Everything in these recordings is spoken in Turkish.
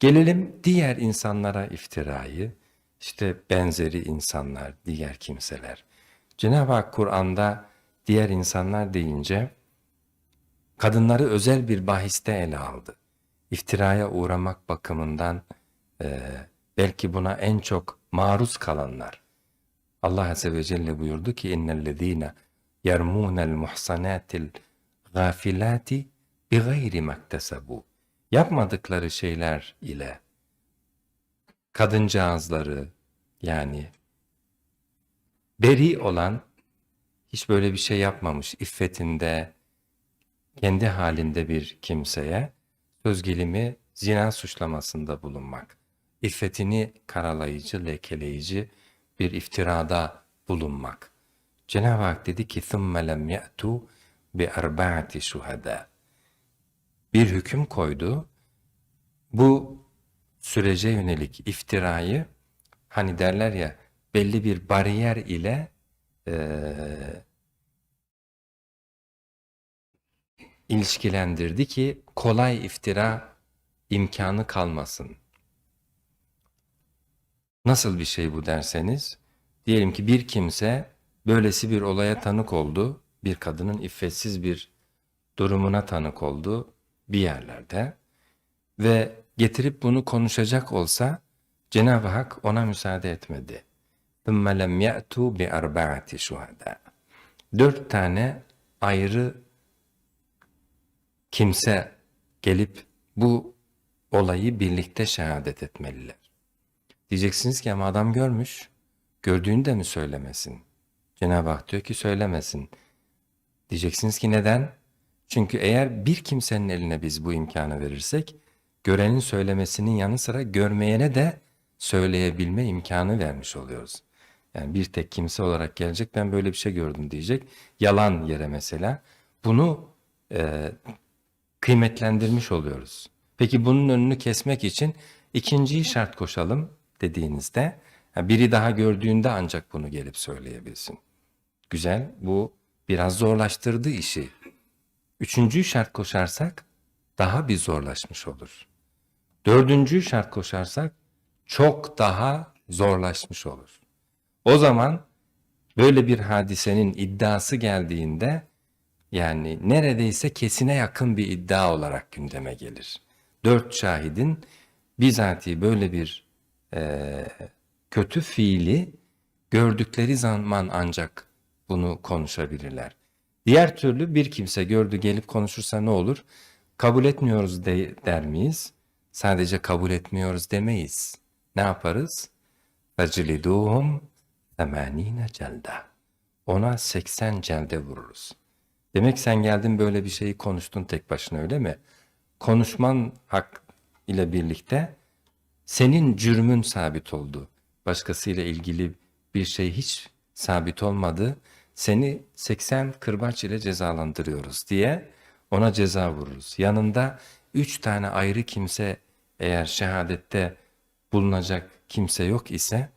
Gelelim diğer insanlara iftirayı, işte benzeri insanlar, diğer kimseler. Cenab-ı Hak Kur'an'da diğer insanlar deyince kadınları özel bir bahiste ele aldı. İftiraya uğramak bakımından e, belki buna en çok maruz kalanlar. Allah Azze ve Celle buyurdu ki innellezîne yermûnel muhsanâtil gâfilâti bi gayri maktesebu Yapmadıkları şeyler ile kadıncağızları yani beri olan hiç böyle bir şey yapmamış iffetinde kendi halinde bir kimseye söz gelimi zina suçlamasında bulunmak, iffetini karalayıcı, lekeleyici bir iftirada bulunmak. Cenab-ı Hak dedi ki ثُمَّ لَمْ يَأْتُوا بِأَرْبَعَةِ شُهَدَى bir hüküm koydu. Bu sürece yönelik iftirayı hani derler ya belli bir bariyer ile eee ilişkilendirdi ki kolay iftira imkanı kalmasın. Nasıl bir şey bu derseniz, diyelim ki bir kimse böylesi bir olaya tanık oldu, bir kadının iffetsiz bir durumuna tanık oldu bir yerlerde ve getirip bunu konuşacak olsa Cenab-ı Hak ona müsaade etmedi. ثُمَّ لَمْ يَأْتُوا بِأَرْبَعَةِ شُهَدَى Dört tane ayrı kimse gelip bu olayı birlikte şehadet etmeliler. Diyeceksiniz ki ama adam görmüş, gördüğünü de mi söylemesin? Cenab-ı Hak diyor ki söylemesin. Diyeceksiniz ki neden? Çünkü eğer bir kimsenin eline biz bu imkanı verirsek, görenin söylemesinin yanı sıra görmeyene de söyleyebilme imkanı vermiş oluyoruz. Yani bir tek kimse olarak gelecek ben böyle bir şey gördüm diyecek. Yalan yere mesela. Bunu e, kıymetlendirmiş oluyoruz. Peki bunun önünü kesmek için ikinciyi şart koşalım dediğinizde yani biri daha gördüğünde ancak bunu gelip söyleyebilsin. Güzel bu biraz zorlaştırdı işi. Üçüncüyü şart koşarsak daha bir zorlaşmış olur. Dördüncüyü şart koşarsak çok daha zorlaşmış olur. O zaman böyle bir hadisenin iddiası geldiğinde yani neredeyse kesine yakın bir iddia olarak gündeme gelir. Dört şahidin bizatihi böyle bir e, kötü fiili gördükleri zaman ancak bunu konuşabilirler. Diğer türlü bir kimse gördü gelip konuşursa ne olur? Kabul etmiyoruz de, der miyiz? Sadece kabul etmiyoruz demeyiz. Ne yaparız? Fecliduhum temanine celda. Ona 80 celde vururuz. Demek sen geldin böyle bir şeyi konuştun tek başına öyle mi? Konuşman hak ile birlikte senin cürmün sabit oldu. Başkasıyla ilgili bir şey hiç sabit olmadı. Seni 80 kırbaç ile cezalandırıyoruz diye ona ceza vururuz. Yanında üç tane ayrı kimse eğer şehadette bulunacak kimse yok ise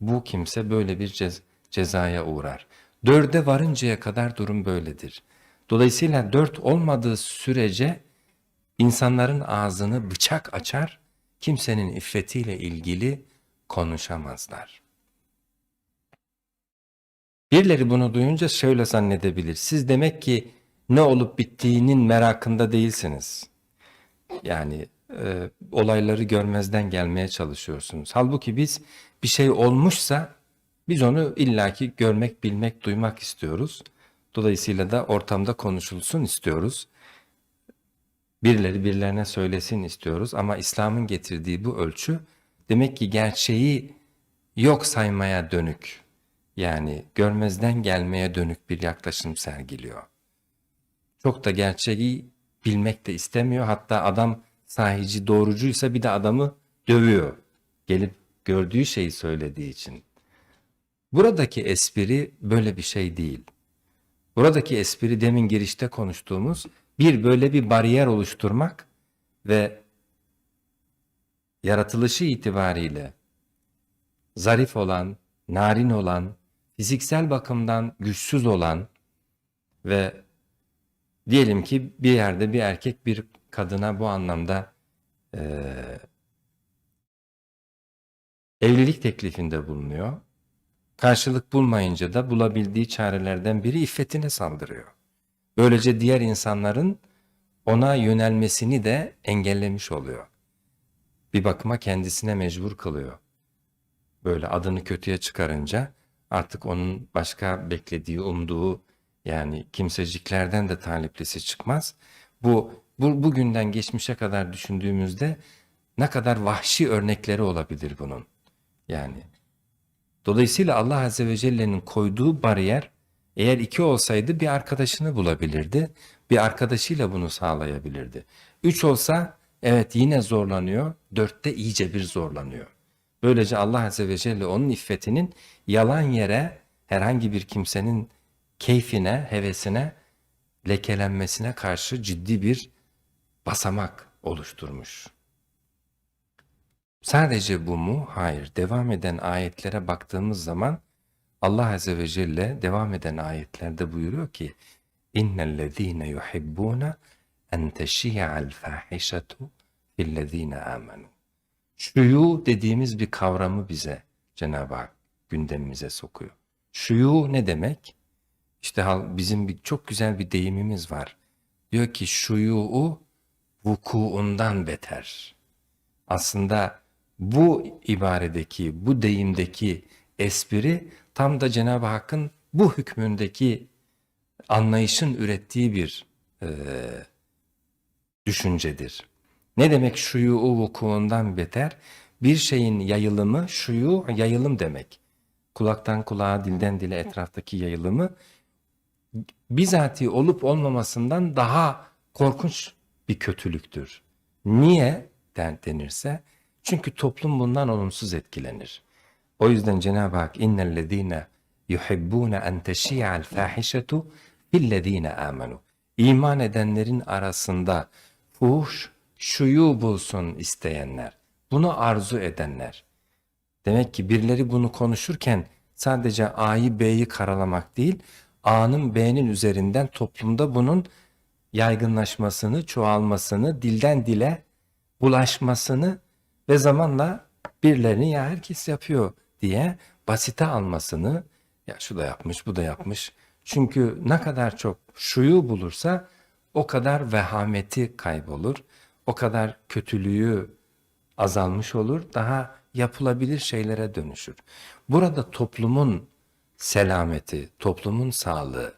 bu kimse böyle bir cez cezaya uğrar. Dörde varıncaya kadar durum böyledir. Dolayısıyla dört olmadığı sürece insanların ağzını bıçak açar, kimsenin iffetiyle ilgili konuşamazlar. Birileri bunu duyunca şöyle zannedebilir. Siz demek ki ne olup bittiğinin merakında değilsiniz. Yani e, olayları görmezden gelmeye çalışıyorsunuz. Halbuki biz bir şey olmuşsa biz onu illaki görmek, bilmek, duymak istiyoruz. Dolayısıyla da ortamda konuşulsun istiyoruz. Birileri birilerine söylesin istiyoruz ama İslam'ın getirdiği bu ölçü demek ki gerçeği yok saymaya dönük yani görmezden gelmeye dönük bir yaklaşım sergiliyor. Çok da gerçeği bilmek de istemiyor. Hatta adam sahici doğrucuysa bir de adamı dövüyor. Gelip gördüğü şeyi söylediği için. Buradaki espri böyle bir şey değil. Buradaki espri demin girişte konuştuğumuz bir böyle bir bariyer oluşturmak ve yaratılışı itibariyle zarif olan, narin olan, fiziksel bakımdan güçsüz olan ve diyelim ki bir yerde bir erkek bir kadına bu anlamda e, Evlilik teklifinde bulunuyor. Karşılık bulmayınca da bulabildiği çarelerden biri iffetine saldırıyor. Böylece diğer insanların ona yönelmesini de engellemiş oluyor. Bir bakıma kendisine mecbur kılıyor. Böyle adını kötüye çıkarınca artık onun başka beklediği, umduğu yani kimseciklerden de taliplisi çıkmaz. Bu, bu bugünden geçmişe kadar düşündüğümüzde ne kadar vahşi örnekleri olabilir bunun. Yani dolayısıyla Allah Azze ve Celle'nin koyduğu bariyer eğer iki olsaydı bir arkadaşını bulabilirdi. Bir arkadaşıyla bunu sağlayabilirdi. Üç olsa evet yine zorlanıyor. Dörtte iyice bir zorlanıyor. Böylece Allah Azze ve Celle onun iffetinin yalan yere herhangi bir kimsenin keyfine, hevesine, lekelenmesine karşı ciddi bir basamak oluşturmuş. Sadece bu mu? Hayır. Devam eden ayetlere baktığımız zaman Allah Azze ve Celle devam eden ayetlerde buyuruyor ki İnnellezîne yuhibbûne en teşî'al fâhişetu fillezîne âmenû. Şuyu dediğimiz bir kavramı bize Cenab-ı Hak gündemimize sokuyor. Şuyu ne demek? İşte bizim bir, çok güzel bir deyimimiz var. Diyor ki şuyu vukuundan beter. Aslında bu ibaredeki, bu deyimdeki espri tam da Cenab-ı Hakk'ın bu hükmündeki anlayışın ürettiği bir eee, düşüncedir. Ne demek şuyu vukuundan beter? Bir şeyin yayılımı, şuyu yayılım demek. Kulaktan kulağa, dilden dile etraftaki yayılımı bizatihi olup olmamasından daha korkunç bir kötülüktür. Niye den denirse? Çünkü toplum bundan olumsuz etkilenir. O yüzden Cenab-ı Hak innellezîne yuhibbûne en teşî'al fâhişetu fillezîne âmenû. İman edenlerin arasında fuhuş, şuyu bulsun isteyenler, bunu arzu edenler. Demek ki birileri bunu konuşurken sadece A'yı B'yi karalamak değil, A'nın B'nin üzerinden toplumda bunun yaygınlaşmasını, çoğalmasını, dilden dile bulaşmasını ve zamanla birilerini ya herkes yapıyor diye basite almasını, ya şu da yapmış, bu da yapmış. Çünkü ne kadar çok şuyu bulursa o kadar vehameti kaybolur, o kadar kötülüğü azalmış olur, daha yapılabilir şeylere dönüşür. Burada toplumun selameti, toplumun sağlığı,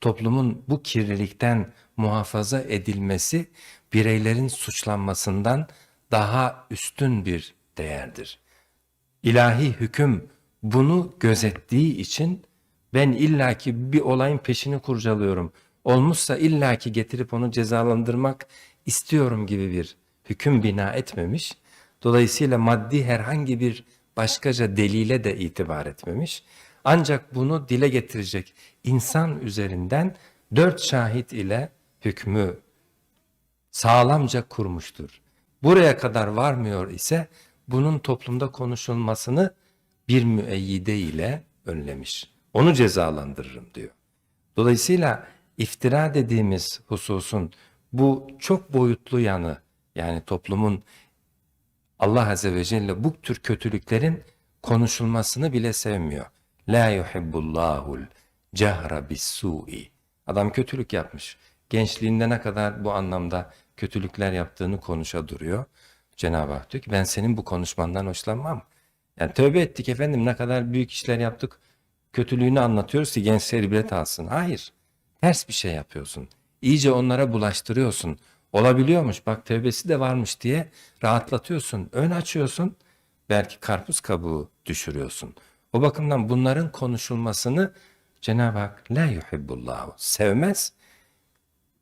toplumun bu kirlilikten muhafaza edilmesi bireylerin suçlanmasından daha üstün bir değerdir. İlahi hüküm bunu gözettiği için ben illaki bir olayın peşini kurcalıyorum. Olmuşsa illaki getirip onu cezalandırmak istiyorum gibi bir hüküm bina etmemiş. Dolayısıyla maddi herhangi bir başkaca delile de itibar etmemiş. Ancak bunu dile getirecek insan üzerinden dört şahit ile hükmü sağlamca kurmuştur. Buraya kadar varmıyor ise bunun toplumda konuşulmasını bir müeyyide ile önlemiş. Onu cezalandırırım diyor. Dolayısıyla iftira dediğimiz hususun bu çok boyutlu yanı yani toplumun Allah Azze ve Celle bu tür kötülüklerin konuşulmasını bile sevmiyor. La yuhibbullahul cehra bis-su'i. Adam kötülük yapmış. Gençliğinde ne kadar bu anlamda kötülükler yaptığını konuşa duruyor. Cenab-ı Hak diyor ki ben senin bu konuşmandan hoşlanmam. Yani tövbe ettik efendim ne kadar büyük işler yaptık. Kötülüğünü anlatıyoruz ki gençler ibret alsın. Hayır. Ters bir şey yapıyorsun. İyice onlara bulaştırıyorsun. Olabiliyormuş bak tövbesi de varmış diye rahatlatıyorsun. Ön açıyorsun. Belki karpuz kabuğu düşürüyorsun. O bakımdan bunların konuşulmasını Cenab-ı Hak la yuhibbullahu sevmez.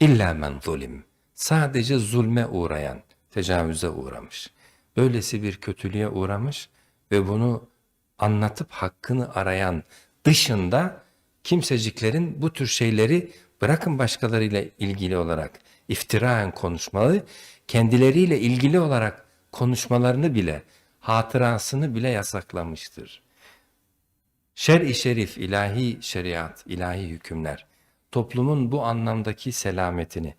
İlla men zulim. Sadece zulme uğrayan, tecavüze uğramış. Böylesi bir kötülüğe uğramış ve bunu anlatıp hakkını arayan dışında kimseciklerin bu tür şeyleri bırakın başkalarıyla ilgili olarak iftiraen konuşmalı, kendileriyle ilgili olarak konuşmalarını bile, hatırasını bile yasaklamıştır. Şer-i şerif, ilahi şeriat, ilahi hükümler, toplumun bu anlamdaki selametini,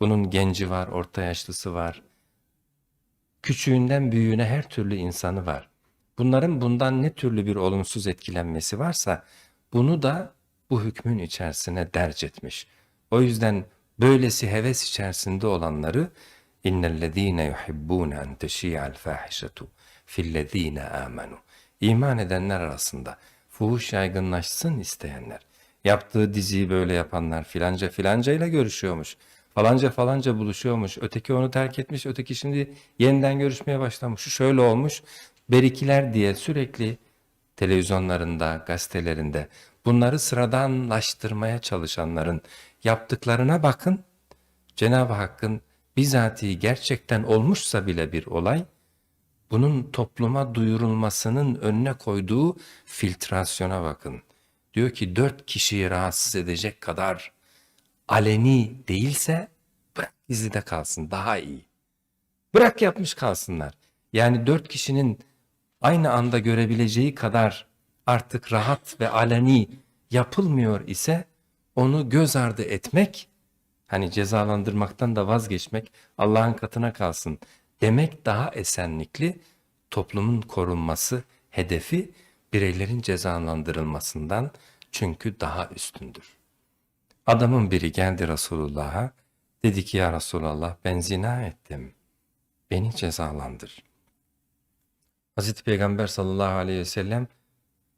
bunun genci var, orta yaşlısı var, küçüğünden büyüğüne her türlü insanı var. Bunların bundan ne türlü bir olumsuz etkilenmesi varsa bunu da bu hükmün içerisine derc etmiş. O yüzden böylesi heves içerisinde olanları innellezîne yuhibbûne en teşî'al fâhişetu fillezîne âmenû. İman edenler arasında fuhuş yaygınlaşsın isteyenler. Yaptığı diziyi böyle yapanlar filanca filanca ile görüşüyormuş. Falanca falanca buluşuyormuş. Öteki onu terk etmiş. Öteki şimdi yeniden görüşmeye başlamış. Şu şöyle olmuş. Berikiler diye sürekli televizyonlarında, gazetelerinde bunları sıradanlaştırmaya çalışanların yaptıklarına bakın. Cenab-ı Hakk'ın bizatihi gerçekten olmuşsa bile bir olay, bunun topluma duyurulmasının önüne koyduğu filtrasyona bakın. Diyor ki dört kişiyi rahatsız edecek kadar aleni değilse bırak gizlide kalsın daha iyi. Bırak yapmış kalsınlar. Yani dört kişinin aynı anda görebileceği kadar artık rahat ve aleni yapılmıyor ise onu göz ardı etmek, hani cezalandırmaktan da vazgeçmek Allah'ın katına kalsın demek daha esenlikli, toplumun korunması hedefi bireylerin cezalandırılmasından çünkü daha üstündür. Adamın biri geldi Resulullah'a, dedi ki ya Resulallah ben zina ettim, beni cezalandır. Hazreti Peygamber sallallahu aleyhi ve sellem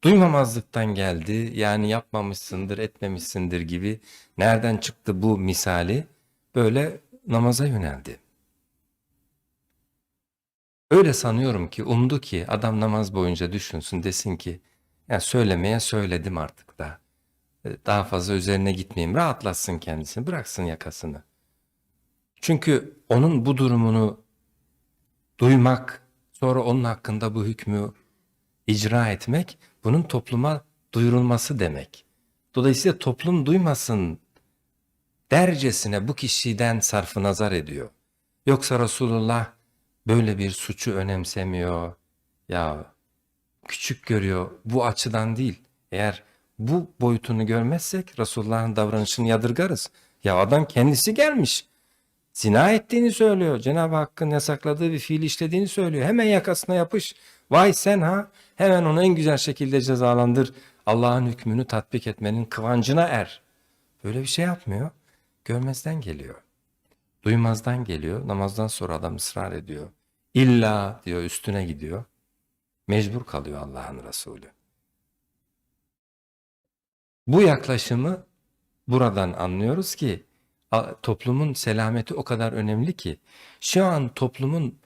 duymamazlıktan geldi, yani yapmamışsındır, etmemişsindir gibi nereden çıktı bu misali böyle namaza yöneldi. Öyle sanıyorum ki umdu ki adam namaz boyunca düşünsün desin ki ya söylemeye söyledim artık da. E, Daha fazla üzerine gitmeyeyim. Rahatlatsın kendisini. Bıraksın yakasını. Çünkü onun bu durumunu duymak, sonra onun hakkında bu hükmü icra etmek, bunun topluma duyurulması demek. Dolayısıyla toplum duymasın dercesine bu kişiden sarfı nazar ediyor. Yoksa Resulullah böyle bir suçu önemsemiyor. Ya küçük görüyor. Bu açıdan değil. Eğer bu boyutunu görmezsek Resulullah'ın davranışını yadırgarız. Ya adam kendisi gelmiş. Zina ettiğini söylüyor. Cenab-ı Hakk'ın yasakladığı bir fiil işlediğini söylüyor. Hemen yakasına yapış. Vay sen ha. Hemen onu en güzel şekilde cezalandır. Allah'ın hükmünü tatbik etmenin kıvancına er. Böyle bir şey yapmıyor. Görmezden geliyor. Duymazdan geliyor. Namazdan sonra adam ısrar ediyor. İlla diyor üstüne gidiyor. Mecbur kalıyor Allah'ın Resulü. Bu yaklaşımı buradan anlıyoruz ki toplumun selameti o kadar önemli ki şu an toplumun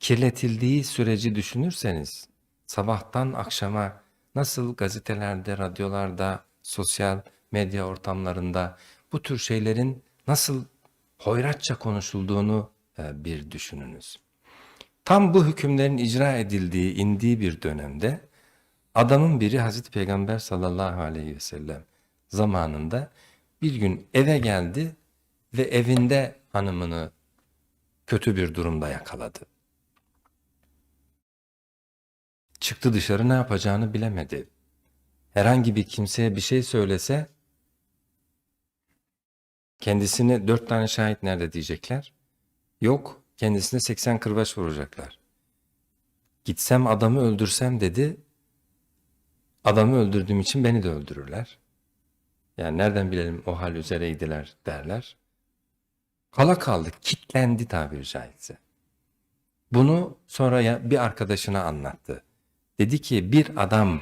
kirletildiği süreci düşünürseniz sabahtan akşama nasıl gazetelerde, radyolarda, sosyal medya ortamlarında bu tür şeylerin nasıl hoyratça konuşulduğunu e, bir düşününüz. Tam bu hükümlerin icra edildiği, indiği bir dönemde adamın biri Hazreti Peygamber sallallahu aleyhi ve sellem zamanında bir gün eve geldi ve evinde hanımını kötü bir durumda yakaladı. Çıktı dışarı ne yapacağını bilemedi. Herhangi bir kimseye bir şey söylese kendisine dört tane şahit nerede diyecekler. Yok kendisine 80 kırbaç vuracaklar. Gitsem adamı öldürsem dedi. Adamı öldürdüğüm için beni de öldürürler. Yani nereden bilelim o hal üzereydiler derler. Kala kaldı, kitlendi tabiri caizse. Bunu sonra bir arkadaşına anlattı. Dedi ki bir adam,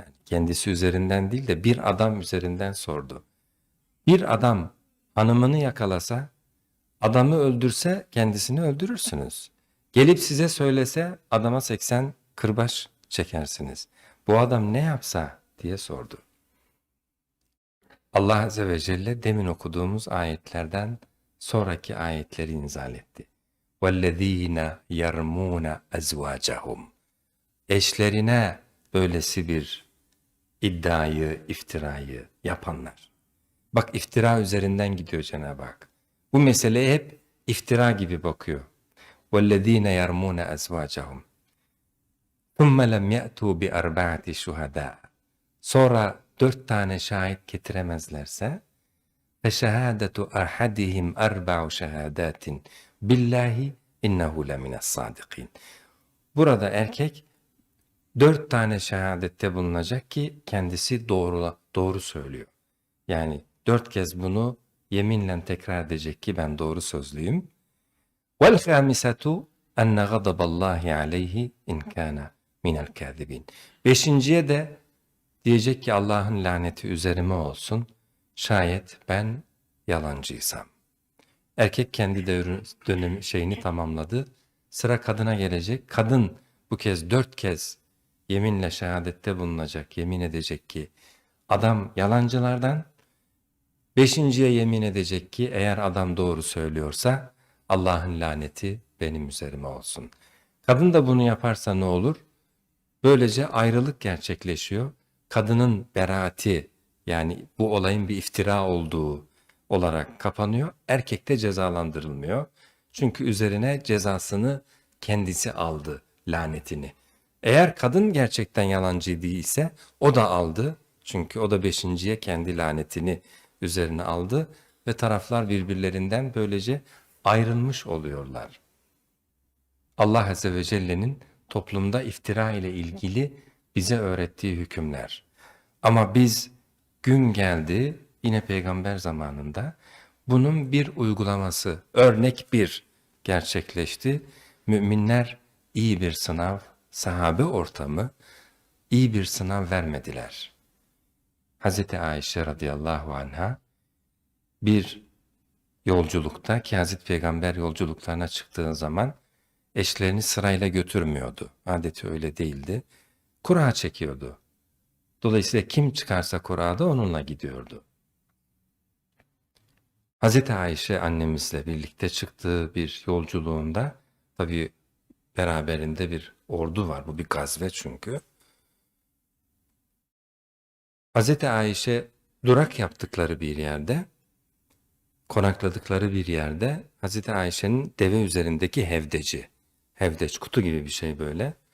yani kendisi üzerinden değil de bir adam üzerinden sordu. Bir adam hanımını yakalasa, adamı öldürse kendisini öldürürsünüz. Gelip size söylese adama 80 kırbaç çekersiniz. Bu adam ne yapsa diye sordu. Allah Azze ve Celle demin okuduğumuz ayetlerden sonraki ayetleri inzal etti. وَالَّذ۪ينَ يَرْمُونَ اَزْوَاجَهُمْ Eşlerine böylesi bir iddiayı, iftirayı yapanlar. Bak iftira üzerinden gidiyor Cenab-ı Hak. Bu meseleye hep iftira gibi bakıyor. وَالَّذ۪ينَ يَرْمُونَ اَزْوَاجَهُمْ ثُمَّ لَمْ يَأْتُوا بِأَرْبَعَةِ شُهَدَاءَ Sonra dört tane şahit getiremezlerse فَشَهَادَةُ أَحَدِهِمْ أَرْبَعُ شَهَادَاتٍ بِاللّٰهِ اِنَّهُ لَمِنَ الصَّادِقِينَ Burada erkek dört tane şehadette bulunacak ki kendisi doğru, doğru söylüyor. Yani dört kez bunu yeminle tekrar edecek ki ben doğru sözlüyüm. وَالْخَامِسَةُ اَنَّ غَضَبَ اللّٰهِ عَلَيْهِ اِنْ كَانَ مِنَ الْكَاذِبِينَ Beşinciye de diyecek ki Allah'ın laneti üzerime olsun şayet ben yalancıysam. Erkek kendi devri, dönemi şeyini tamamladı. Sıra kadına gelecek. Kadın bu kez dört kez yeminle şehadette bulunacak, yemin edecek ki adam yalancılardan, beşinciye yemin edecek ki eğer adam doğru söylüyorsa Allah'ın laneti benim üzerime olsun. Kadın da bunu yaparsa ne olur? Böylece ayrılık gerçekleşiyor. Kadının beraati yani bu olayın bir iftira olduğu olarak kapanıyor. Erkek de cezalandırılmıyor. Çünkü üzerine cezasını kendisi aldı lanetini. Eğer kadın gerçekten yalancı değilse o da aldı. Çünkü o da beşinciye kendi lanetini üzerine aldı ve taraflar birbirlerinden böylece ayrılmış oluyorlar. Allah Azze ve Celle'nin toplumda iftira ile ilgili bize öğrettiği hükümler. Ama biz gün geldi yine peygamber zamanında bunun bir uygulaması örnek bir gerçekleşti. Müminler iyi bir sınav, sahabe ortamı iyi bir sınav vermediler. Hz. Ayşe radıyallahu anha bir yolculukta ki Hazreti Peygamber yolculuklarına çıktığı zaman eşlerini sırayla götürmüyordu. Adeti öyle değildi. Kura çekiyordu. Dolayısıyla kim çıkarsa kurada onunla gidiyordu. Hazreti Ayşe annemizle birlikte çıktığı bir yolculuğunda tabii beraberinde bir ordu var. Bu bir gazve çünkü. Hazreti Ayşe durak yaptıkları bir yerde, konakladıkları bir yerde Hazreti Ayşe'nin deve üzerindeki hevdeci, hevdeç kutu gibi bir şey böyle.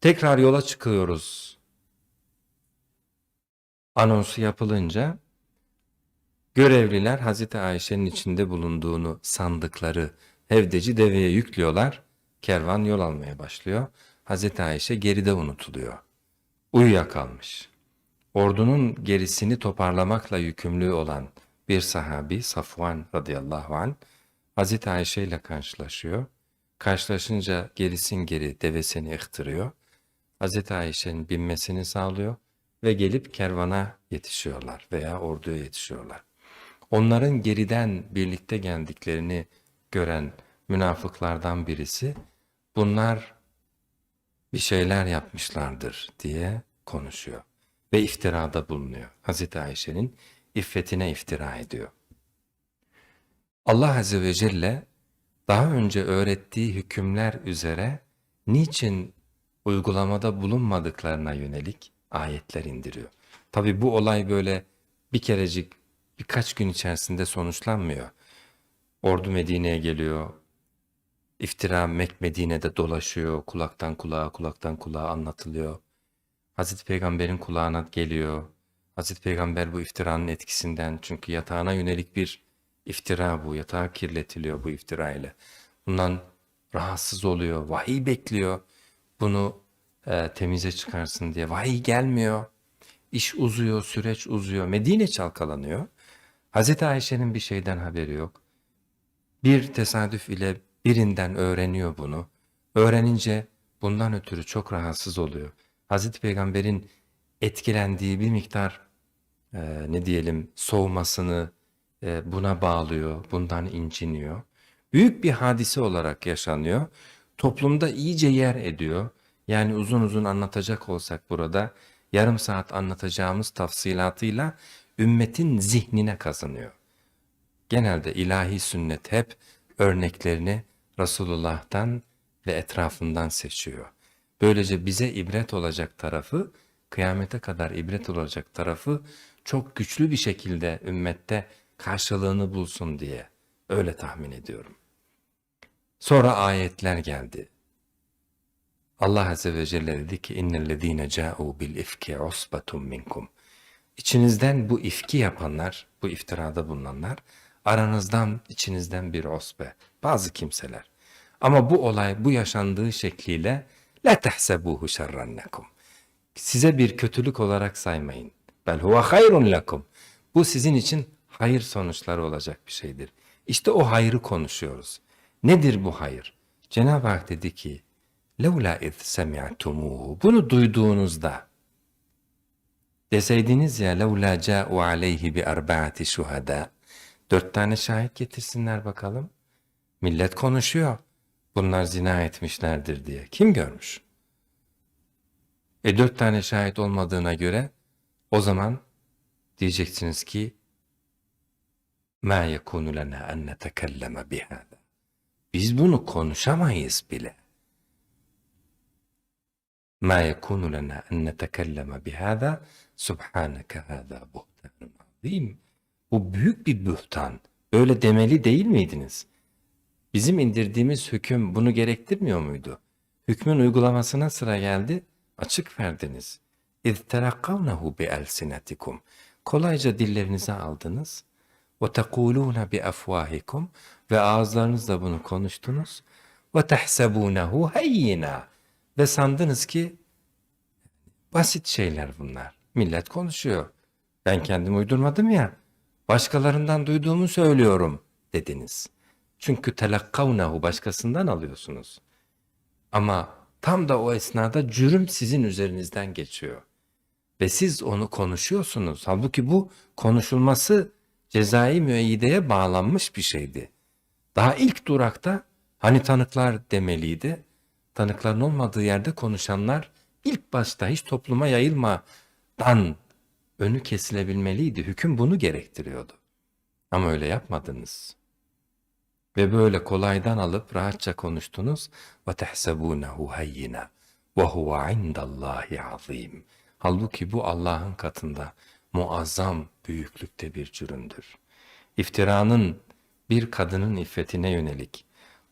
Tekrar yola çıkıyoruz. Anonsu yapılınca görevliler Hazreti Ayşe'nin içinde bulunduğunu sandıkları hevdeci deveye yüklüyorlar. Kervan yol almaya başlıyor. Hazreti Ayşe geride unutuluyor. Uyuyakalmış. Ordunun gerisini toparlamakla yükümlü olan bir sahabi Safvan radıyallahu an Hazreti Ayşe ile karşılaşıyor. Karşılaşınca gerisin geri devesini ihtırıyor. Hazreti Ayşe'nin binmesini sağlıyor ve gelip kervana yetişiyorlar veya orduya yetişiyorlar. Onların geriden birlikte geldiklerini gören münafıklardan birisi bunlar bir şeyler yapmışlardır diye konuşuyor ve iftirada bulunuyor. Hazreti Ayşe'nin iffetine iftira ediyor. Allah Azze ve Celle daha önce öğrettiği hükümler üzere niçin uygulamada bulunmadıklarına yönelik ayetler indiriyor. Tabi bu olay böyle bir kerecik birkaç gün içerisinde sonuçlanmıyor. Ordu Medine'ye geliyor, iftira Mek Medine'de dolaşıyor, kulaktan kulağa, kulaktan kulağa anlatılıyor. Hazreti Peygamber'in kulağına geliyor. Hazreti Peygamber bu iftiranın etkisinden çünkü yatağına yönelik bir iftira bu. Yatağı kirletiliyor bu iftira ile. Bundan rahatsız oluyor. Vahiy bekliyor. Bunu e, temize çıkarsın diye. Vahiy gelmiyor. İş uzuyor, süreç uzuyor. Medine çalkalanıyor. Hazreti Ayşe'nin bir şeyden haberi yok. Bir tesadüf ile birinden öğreniyor bunu. Öğrenince bundan ötürü çok rahatsız oluyor. Hazreti Peygamber'in etkilendiği bir miktar e, ne diyelim soğumasını e, buna bağlıyor, bundan inciniyor. Büyük bir hadise olarak yaşanıyor. Toplumda iyice yer ediyor. Yani uzun uzun anlatacak olsak burada yarım saat anlatacağımız tafsilatıyla ümmetin zihnine kazanıyor. Genelde ilahi sünnet hep örneklerini Resulullah'tan ve etrafından seçiyor. Böylece bize ibret olacak tarafı, kıyamete kadar ibret olacak tarafı çok güçlü bir şekilde ümmette karşılığını bulsun diye öyle tahmin ediyorum. Sonra ayetler geldi. Allah Azze ve Celle dedi ki innellezine ca'u bil ifki usbatun minkum. İçinizden bu ifki yapanlar, bu iftirada bulunanlar aranızdan, içinizden bir osbe, bazı kimseler. Ama bu olay bu yaşandığı şekliyle La tahsebuhu şerran lekum. Size bir kötülük olarak saymayın. Bel huve hayrun lekum. Bu sizin için hayır sonuçları olacak bir şeydir. İşte o hayrı konuşuyoruz. Nedir bu hayır? Cenab-ı Hak dedi ki, لَوْلَا اِذْ سَمِعْتُمُوهُ Bunu duyduğunuzda, deseydiniz ya لَوْلَا جَاءُ عَلَيْهِ بِأَرْبَعَةِ شُهَدَى Dört tane şahit getirsinler bakalım. Millet konuşuyor. Bunlar zina etmişlerdir diye. Kim görmüş? E dört tane şahit olmadığına göre o zaman diyeceksiniz ki مَا يَكُونُ لَنَا أَنْ نَتَكَلَّمَ بِهَذَا Biz bunu konuşamayız bile. مَا يَكُونُ لَنَا أَنْ نَتَكَلَّمَ بِهَذَا سُبْحَانَكَ هَذَا بُهْتَانٌ عَظِيمٌ Bu büyük bir bühtan. Öyle demeli değil miydiniz? Bizim indirdiğimiz hüküm bunu gerektirmiyor muydu? Hükmün uygulamasına sıra geldi, açık verdiniz. اِذْ تَرَقَّوْنَهُ بِأَلْسِنَتِكُمْ Kolayca dillerinize aldınız. ve tekulûne ve ağızlarınızla bunu konuştunuz ve tehsebûnehu ve sandınız ki basit şeyler bunlar. Millet konuşuyor. Ben kendim uydurmadım ya. Başkalarından duyduğumu söylüyorum dediniz. Çünkü telakkavnehu başkasından alıyorsunuz. Ama tam da o esnada cürüm sizin üzerinizden geçiyor. Ve siz onu konuşuyorsunuz. Halbuki bu konuşulması cezai müeyyideye bağlanmış bir şeydi. Daha ilk durakta hani tanıklar demeliydi. Tanıkların olmadığı yerde konuşanlar ilk başta hiç topluma yayılmadan önü kesilebilmeliydi. Hüküm bunu gerektiriyordu. Ama öyle yapmadınız. Ve böyle kolaydan alıp rahatça konuştunuz. Tehsebunehu hayyina ve huve indallahi azim. Halbuki bu Allah'ın katında muazzam büyüklükte bir cürümdür. İftiranın bir kadının iffetine yönelik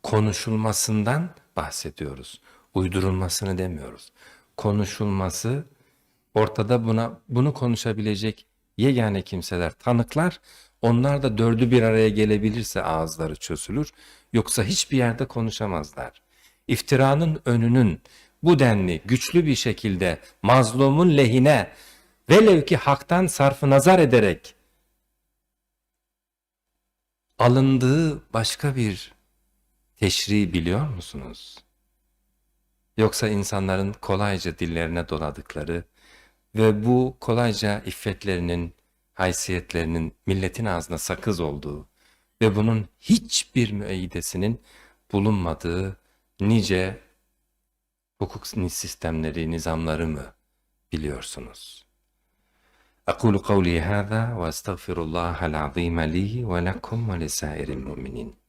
konuşulmasından bahsediyoruz. Uydurulmasını demiyoruz. Konuşulması ortada buna bunu konuşabilecek yegane kimseler, tanıklar onlar da dördü bir araya gelebilirse ağızları çözülür. Yoksa hiçbir yerde konuşamazlar. İftiranın önünün bu denli güçlü bir şekilde mazlumun lehine velev ki haktan sarfı nazar ederek alındığı başka bir teşri biliyor musunuz? Yoksa insanların kolayca dillerine doladıkları ve bu kolayca iffetlerinin, haysiyetlerinin milletin ağzına sakız olduğu ve bunun hiçbir müeyyidesinin bulunmadığı nice hukuk sistemleri, nizamları mı biliyorsunuz? أقول قولي هذا وأستغفر الله العظيم لي ولكم ولسائر المؤمنين.